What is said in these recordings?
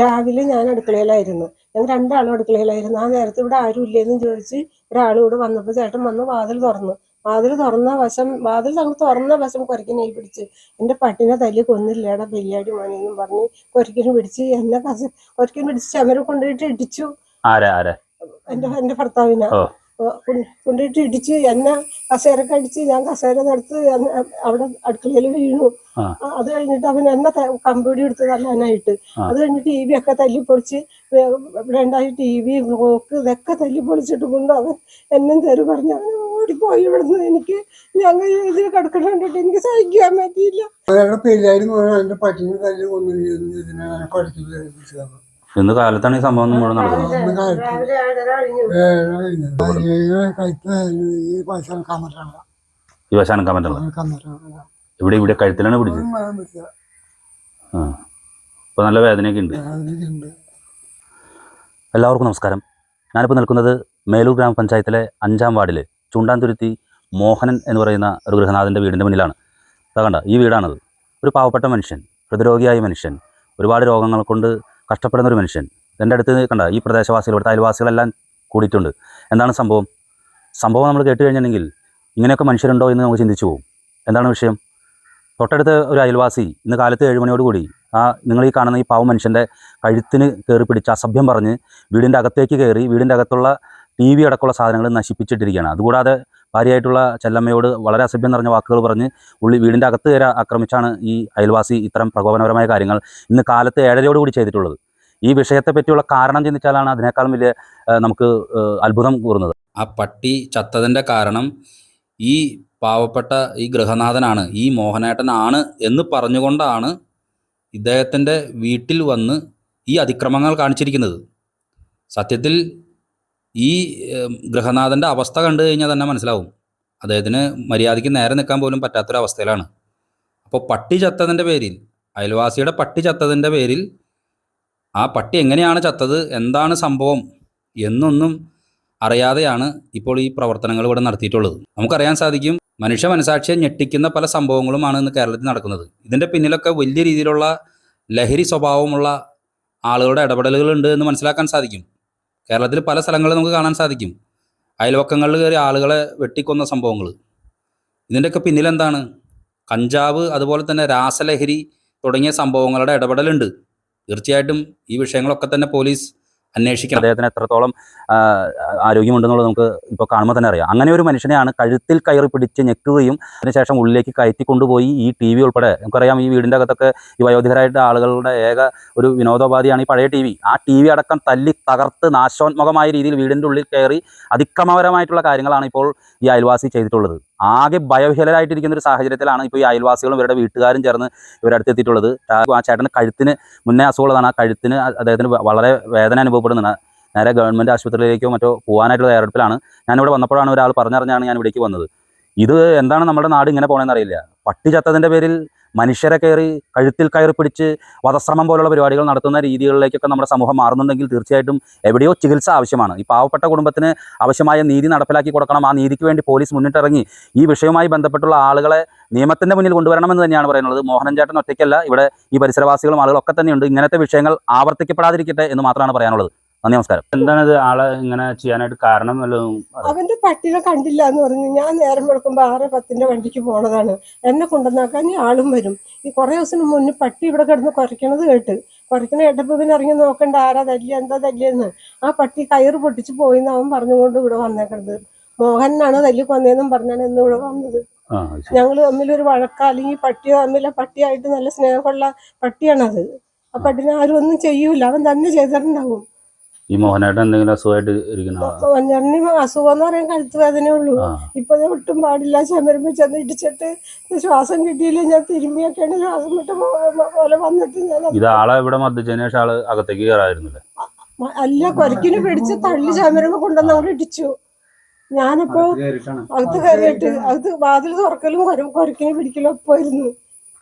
രാവിലെ ഞാൻ അടുക്കളയിലായിരുന്നു. ഞാൻ രണ്ടാളും അടുക്കളയിലായിരുന്നു. ആ നേരത്തെ ഇവിടെ ആരും ഇല്ലേന്ന് ചോദിച്ച് ഒരാളും ഇവിടെ വന്നപ്പോൾ ചേട്ടൻ വന്ന് വാതിൽ തുറന്നു. വാതിൽ തുറന്ന വശം വാതിൽ തങ്ങൾ തുറന്ന വശം കുരക്കിനെ പിടിച്ച്. എന്റെ പട്ടിനെ തല്ലി കൊന്നില്ലേടാ പെരിയാടി മോനെന്നും പറഞ്ഞ് കൊരക്കിനെ പിടിച്ച് എന്നെ കസ കൊരക്കിനെ പിടിച്ച് ചമരം കൊണ്ടുപോയിട്ട് ഇടിച്ചു. എന്റെ എന്റെ ഭർത്താവിനെ. കൊണ്ടുപോയിട്ട് ഇടിച്ച് എന്നെ കസേരക്കടിച്ച് ഞാൻ കസേര നടത്ത് അവിടെ അടുക്കളയിൽ വീണു. അത് കഴിഞ്ഞിട്ട് അവൻ എന്നെ കമ്പ്യൂട്ടർ കമ്പിടി എടുത്ത് തല്ലാനായിട്ട്. ആ. അത് കഴിഞ്ഞ് ടി വി ഒക്കെ തല്ലി പൊളിച്ച് വേ- ഇവിടെ ഉണ്ടായി ടി വി ക്ലോക്ക് ഇതൊക്കെ തല്ലി പൊളിച്ചിട്ട് കൊണ്ട് അവൻ എന്നും തെരു പറഞ്ഞ് അവൻ ഓടിപ്പോയി ഇവിടുന്ന്. എനിക്ക് ഞങ്ങൾ ഇതിൽ കിടക്കണം കണ്ടിട്ട് എനിക്ക് സഹിക്കാൻ പറ്റിയില്ല. അയാളുടെ പേരിലായിരുന്നു എന്റെ പട്ടിനെ തല്ലി കൊന്നു ഇന്ന് കാലത്താണ് ഈ സംഭവം നമ്മുടെ നടക്കുന്നത്. ഈ പൈസ അനക്കാൻ ഇവിടെ ഇവിടെ കഴുത്തിലാണ് പിടിച്ചത്. ആ. ഇപ്പൊ നല്ല വേദനയൊക്കെ ഉണ്ട്. എല്ലാവർക്കും നമസ്കാരം. ഞാനിപ്പോൾ നിൽക്കുന്നത് മേലൂർ ഗ്രാമപഞ്ചായത്തിലെ അഞ്ചാം വാർഡിലെ ചൂണ്ടാൻതുരുത്തി മോഹനൻ എന്ന് പറയുന്ന ഒരു ഗൃഹനാഥന്റെ വീടിന്റെ മുന്നിലാണ്. അതാ കണ്ട ഈ വീടാണത്. ഒരു പാവപ്പെട്ട മനുഷ്യൻ ഹൃദ്രോഗിയായ മനുഷ്യൻ ഒരുപാട് രോഗങ്ങൾ കൊണ്ട് കഷ്ടപ്പെടുന്ന ഒരു മനുഷ്യൻ. എന്റെ അടുത്ത് കണ്ട ഈ പ്രദേശവാസികൾ ഇവിടുത്തെ അയൽവാസികളെല്ലാം കൂടിയിട്ടുണ്ട്. എന്താണ് സംഭവം? സംഭവം നമ്മൾ കേട്ട് കഴിഞ്ഞിട്ടുണ്ടെങ്കിൽ ഇങ്ങനെയൊക്കെ മനുഷ്യരുണ്ടോ എന്ന് നമുക്ക് ചിന്തിച്ചു പോകും എന്താണ് വിഷയം? തൊട്ടടുത്ത ഒരു അയൽവാസി ഇന്ന് കാലത്ത് ഏഴുമണിയോടുകൂടി മണിയോടുകൂടി ആ നിങ്ങൾ ഈ കാണുന്ന ഈ പാവ മനുഷ്യന്റെ കഴുത്തിന് കയറി പിടിച്ച് അസഭ്യം പറഞ്ഞ് വീടിന്റെ അകത്തേക്ക് കയറി വീടിന്റെ അകത്തുള്ള ടി വി അടക്കമുള്ള സാധനങ്ങൾ നശിപ്പിച്ചിട്ടിരിക്കുകയാണ്. അതുകൂടാതെ ഭാര്യയായിട്ടുള്ള ചെല്ലമ്മയോട് വളരെ അസഭ്യം നിറഞ്ഞ വാക്കുകൾ പറഞ്ഞ് ഉള്ളി വീടിന്റെ അകത്ത് കയറി ആക്രമിച്ചാണ് ഈ അയൽവാസി ഇത്തരം പ്രകോപനപരമായ കാര്യങ്ങൾ ഇന്ന് കാലത്ത് ഏഴരയോടുകൂടി ചെയ്തിട്ടുള്ളത്. ഈ വിഷയത്തെ പറ്റിയുള്ള കാരണം ചിന്തിച്ചാലാണ് അതിനേക്കാളും വലിയ നമുക്ക് അത്ഭുതം കൂറുന്നത്. ആ പട്ടി ചത്തതിന്റെ കാരണം ഈ പാവപ്പെട്ട ഈ ഗൃഹനാഥനാണ് ഈ മോഹനേട്ടനാണ് എന്ന് പറഞ്ഞുകൊണ്ടാണ് ഇദ്ദേഹത്തിന്റെ വീട്ടിൽ വന്ന് ഈ അതിക്രമങ്ങൾ കാണിച്ചിരിക്കുന്നത്. സത്യത്തിൽ ഈ ഗൃഹനാഥന്റെ അവസ്ഥ കണ്ടു കഴിഞ്ഞാൽ തന്നെ മനസ്സിലാവും. അദ്ദേഹത്തിന് മര്യാദയ്ക്ക് നേരെ നിൽക്കാൻ പോലും പറ്റാത്തൊരവസ്ഥയിലാണ്. അപ്പോൾ പട്ടി ചത്തതിന്റെ പേരിൽ അയൽവാസിയുടെ പട്ടി ചത്തതിന്റെ പേരിൽ ആ പട്ടി എങ്ങനെയാണ് ചത്തത് എന്താണ് സംഭവം എന്നൊന്നും അറിയാതെയാണ് ഇപ്പോൾ ഈ പ്രവർത്തനങ്ങൾ ഇവിടെ നടത്തിയിട്ടുള്ളത്. നമുക്കറിയാൻ സാധിക്കും മനുഷ്യ മനസാക്ഷിയെ ഞെട്ടിക്കുന്ന പല സംഭവങ്ങളുമാണ് ഇന്ന് കേരളത്തിൽ നടക്കുന്നത്. ഇതിന്റെ പിന്നിലൊക്കെ വലിയ രീതിയിലുള്ള ലഹരി സ്വഭാവമുള്ള ആളുകളുടെ ഇടപെടലുകളുണ്ട് എന്ന് മനസ്സിലാക്കാൻ സാധിക്കും. കേരളത്തിൽ പല സ്ഥലങ്ങളിൽ നമുക്ക് കാണാൻ സാധിക്കും. അയൽവക്കങ്ങളിൽ കയറി ആളുകളെ വെട്ടിക്കൊന്ന സംഭവങ്ങൾ ഇതിന്റെയൊക്കെ പിന്നിലെന്താണ്? കഞ്ചാവ് അതുപോലെ തന്നെ രാസലഹരി തുടങ്ങിയ സംഭവങ്ങളുടെ ഇടപെടലുണ്ട്. തീർച്ചയായിട്ടും ഈ വിഷയങ്ങളൊക്കെ തന്നെ പോലീസ് അന്വേഷിക്കണം. അദ്ദേഹത്തിന് എത്രത്തോളം ആരോഗ്യമുണ്ടെന്നുള്ളത് നമുക്ക് ഇപ്പോൾ കാണുമ്പോൾ തന്നെ അറിയാം. അങ്ങനെ ഒരു മനുഷ്യനെയാണ് കഴുത്തിൽ കയറി പിടിച്ച് ഞെക്കുകയും അതിനുശേഷം ഉള്ളിലേക്ക് കയറ്റി കൊണ്ടുപോയി ഈ ടി വി ഉൾപ്പെടെ. നമുക്കറിയാം ഈ വീടിന്റെ അകത്തൊക്കെ ഈ വയോധികരായിട്ട് ആളുകളുടെ ഏക ഒരു വിനോദോപാധിയാണ് ഈ പഴയ ടി വി. ആ ടി വി അടക്കം തല്ലി തകർത്ത് നാശോന്മുഖമായ രീതിയിൽ വീടിന്റെ ഉള്ളിൽ കയറി അതിക്രമപരമായിട്ടുള്ള കാര്യങ്ങളാണ് ഇപ്പോൾ ഈ അയൽവാസി ചെയ്തിട്ടുള്ളത്. ആകെ ഭയവിഹലരായിട്ടിരിക്കുന്ന ഒരു സാഹചര്യത്തിലാണ് ഇപ്പോൾ ഈ അയൽവാസികളും ഇവരുടെ വീട്ടുകാരും ചേർന്ന് ഇവരടുത്ത് എത്തിയിട്ടുള്ളത്. ആ ചേട്ടന്റെ കഴുത്തിന് മുന്നേ അസുഖമുള്ളതാണ്. ആ കഴുത്തിന് അദ്ദേഹത്തിന് വളരെ വേദന അനുഭവപ്പെടുന്നുണ്ട്. നേരെ ഗവൺമെന്റ് ആശുപത്രിയിലേക്കോ മറ്റോ പോകാനായിട്ടുള്ള തയ്യാറെടുപ്പിലാണ് ഞാനിവിടെ വന്നപ്പോഴാണ് ഒരാൾ പറഞ്ഞറിഞ്ഞാണ് ഞാൻ ഇവിടേക്ക് വന്നത്. ഇത് എന്താണ് നമ്മുടെ നാട് ഇങ്ങനെ പോകണമെന്ന് അറിയില്ല. പട്ടി ചത്തതിന്റെ പേരിൽ മനുഷ്യരെ കയറി കഴുത്തിൽ കയറി പിടിച്ച് വധശ്രമം പോലുള്ള പരിപാടികൾ നടത്തുന്ന രീതികളിലേക്കൊക്കെ നമ്മുടെ സമൂഹം മാറുന്നുണ്ടെങ്കിൽ തീർച്ചയായിട്ടും എവിടെയോ ചികിത്സ ആവശ്യമാണ്. ഈ പാവപ്പെട്ട കുടുംബത്തിന് ആവശ്യമായ നീതി നടപ്പിലാക്കി കൊടുക്കണം. ആ നീതിക്ക് വേണ്ടി പോലീസ് മുന്നിട്ടിറങ്ങി ഈ വിഷയവുമായി ബന്ധപ്പെട്ടുള്ള ആളുകളെ നിയമത്തിന്റെ മുന്നിൽ കൊണ്ടുവരണമെന്ന് തന്നെയാണ് പറയുന്നത്. മോഹനൻ ചേട്ടൻ ഒറ്റയ്ക്കല്ല. ഇവിടെ ഈ പരിസരവാസികളും ആളുകളൊക്കെ തന്നെയുണ്ട്. ഇങ്ങനത്തെ വിഷയങ്ങൾ ആവർത്തിക്കപ്പെടാതിരിക്കട്ടെ എന്ന് മാത്രമാണ് പറയാനുള്ളത്. നന്ദി നമസ്കാരം. എന്താണ് ആളെ ഇങ്ങനെ ചെയ്യാനായിട്ട് കാരണം വല്ലതും അവന്റെ പട്ടിനെ കണ്ടില്ല എന്ന് പറഞ്ഞു. ഞാൻ നേരം വെളുക്കുമ്പോ ആറ് പത്തിന്റെ വണ്ടിക്ക് പോണതാണ്. എന്നെ കൊണ്ടുവന്നാക്കാൻ ഈ ആളും വരും. ഈ കുറേ ദിവസം മുന്നേ പട്ടി ഇവിടെ കിടന്ന് കുറയ്ക്കണത് കേട്ട്. കുറയ്ക്കണ കേട്ടപ്പോ പിന്നെ ഇറങ്ങി നോക്കണ്ട ആരാ തല്ലിയ എന്താ തല്ലിയെന്ന്. ആ പട്ടി കയറ് പൊട്ടിച്ച് പോയിന്ന് അവൻ പറഞ്ഞുകൊണ്ട് ഇവിടെ വന്നേക്കണത്. മോഹനാണ് തല്ലി കൊന്നേന്നും പറഞ്ഞാണ് ഇന്ന് ഇവിടെ വന്നത്. ഞങ്ങൾ തമ്മിലൊരു വഴക്ക. അല്ലെങ്കിൽ പട്ടി തമ്മിലെ പട്ടിയായിട്ട് നല്ല സ്നേഹമുള്ള പട്ടിയാണത്. ആ പട്ടിനെ ആരും ഒന്നും ചെയ്യൂല. അവൻ തന്നെ ചെയ്തിട്ടുണ്ടാവും. ഈ മോഹനായിട്ട് എന്തെങ്കിലും അസുഖമായിട്ട് ഇരിക്കുന്ന അസുഖം എന്ന് പറയാൻ കഴുത്ത് വേദന ഉള്ളു. ഇപ്പൊ ഒട്ടും പാടില്ല. ചമരുമ്പോ ചെന്ന് ഇടിച്ചിട്ട് ശ്വാസം കിട്ടിയില്ല ഞാൻ തിരുമ്പിയൊക്കെയാണ് ശ്വാസം വിട്ട് പോലെ വന്നിട്ട് ഞാൻ ഇത് ആളെ ഇവിടെ മദ്യച്ചതിന് ശേഷം ആൾ അകത്തേക്ക് കയറായിരുന്നില്ലേ? അല്ല കൊരക്കിന് പിടിച്ച് തള്ളി ചമരുമ്പോ കൊണ്ടുവന്ന് അവിടെ ഇടിച്ചു. ഞാനിപ്പോ അകത്ത് കയറിയിട്ട് അകത്ത് വാതിൽ തുറക്കലും കൊര- കൊരക്കിന് പിടിക്കലും ഒപ്പമായിരുന്നു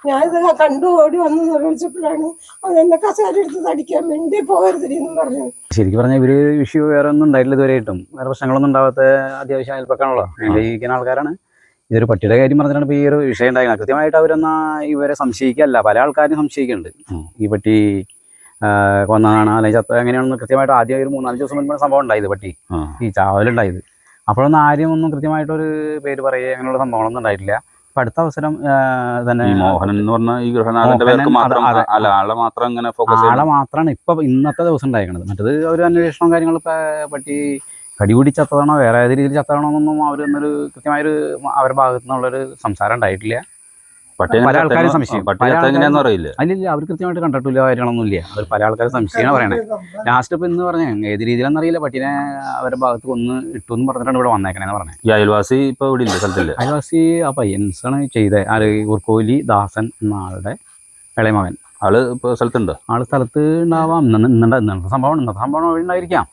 ഞാനിത് കണ്ടു ഓടി വന്ന് വിളിച്ചപ്പോഴാണ് അത് എന്നെ കസേര എടുത്ത് തടിക്കാൻ വേണ്ടി പോകരുത് എന്നും പറഞ്ഞു ശരിക്കും പറഞ്ഞാൽ ഇവർ ഇഷ്യൂ വേറെ ഒന്നും ഉണ്ടായിട്ടില്ല ഇതുവരെയായിട്ടും വേറെ പ്രശ്നങ്ങളൊന്നും ഉണ്ടാവാത്ത അത്യാവശ്യം അയൽപ്പക്കാണല്ലോ ജീവിക്കുന്ന ആൾക്കാരാണ്. ഇതൊരു പട്ടിയുടെ കാര്യം പറഞ്ഞിട്ടാണ് ഇപ്പോൾ ഈ ഒരു വിഷയം ഉണ്ടായിരുന്നത്. കൃത്യമായിട്ട് അവരൊന്നാ ഇവരെ സംശയിക്കല്ല പല ആൾക്കാരും സംശയിക്കുന്നുണ്ട്. ഈ പട്ടി കൊന്നാണ് അല്ലെങ്കിൽ ചത്ത എങ്ങനെയാണെന്ന് കൃത്യമായിട്ട് ആദ്യം ഒരു മൂന്നാൽ ദിവസം മുൻപ് സംഭവം ഉണ്ടായത് പട്ടി. ഈ ചാവലുണ്ടായത്. അപ്പോഴൊന്നും ആരും ഒന്നും കൃത്യമായിട്ടൊരു പേര് പറയുക അങ്ങനെയുള്ള സംഭവങ്ങളൊന്നും ഉണ്ടായിട്ടില്ല. അടുത്ത അവസരം തന്നെ മോഹനൻ എന്ന് പറഞ്ഞ ഈ ഗൃഹനാഥന്റെ മാത്രം ആളെ മാത്രം ഇങ്ങനെ ഫോക്കസ് ആളെ മാത്രമാണ് ഇപ്പൊ ഇന്നത്തെ ദിവസം ഉണ്ടായിരിക്കുന്നത് മറ്റത് ഒരു അന്വേഷണവും കാര്യങ്ങളും പറ്റി കടിപിടി ചത്തതാണോ വേറെ ഏത് രീതിയിൽ ചത്തതാണോ എന്നൊന്നും അവരൊന്നൊരു കൃത്യമായൊരു അവരുടെ ഭാഗത്തു നിന്നുള്ളൊരു സംസാരം ഉണ്ടായിട്ടില്ല. പല ആൾക്കാരും സംശയം. ആൾക്കാരും അറിയില്ല. അല്ലില്ല അവർ കൃത്യമായിട്ട് കണ്ടിട്ടില്ല കാര്യങ്ങളൊന്നും ഇല്ല അവർ പല ആൾക്കാർ സംശയമാണ് പറയണേ ലാസ്റ്റ് ഇപ്പൊ എന്ന് പറഞ്ഞ ഏത് രീതിയിലാണെന്ന് അറിയില്ല. പട്ടിനെ അവരുടെ ഭാഗത്ത് ഒന്ന് ഇട്ടു എന്ന് പറഞ്ഞിട്ടാണ് ഇവിടെ വന്നേക്കണേന്ന് പറഞ്ഞത് ഈ അയൽവാസി ഇപ്പൊ ഇവിടെ ഇല്ല സ്ഥലത്തില്ല. അയൽവാസി ആ പയ്യൻസാണ് ചെയ്തത് ആര് ഉർക്കോലി ദാസൻ എന്ന ആളുടെ ഇളയമകൻ ആൾ ഇപ്പൊ സ്ഥലത്തുണ്ട്? ആൾ സ്ഥലത്ത് ഉണ്ടാവാം. ഇന്ന് ഇന്നത്തെ ഇന്നത്തെ സംഭവം ഇന്നത്തെ സംഭവം ഉണ്ടായിരിക്കാം.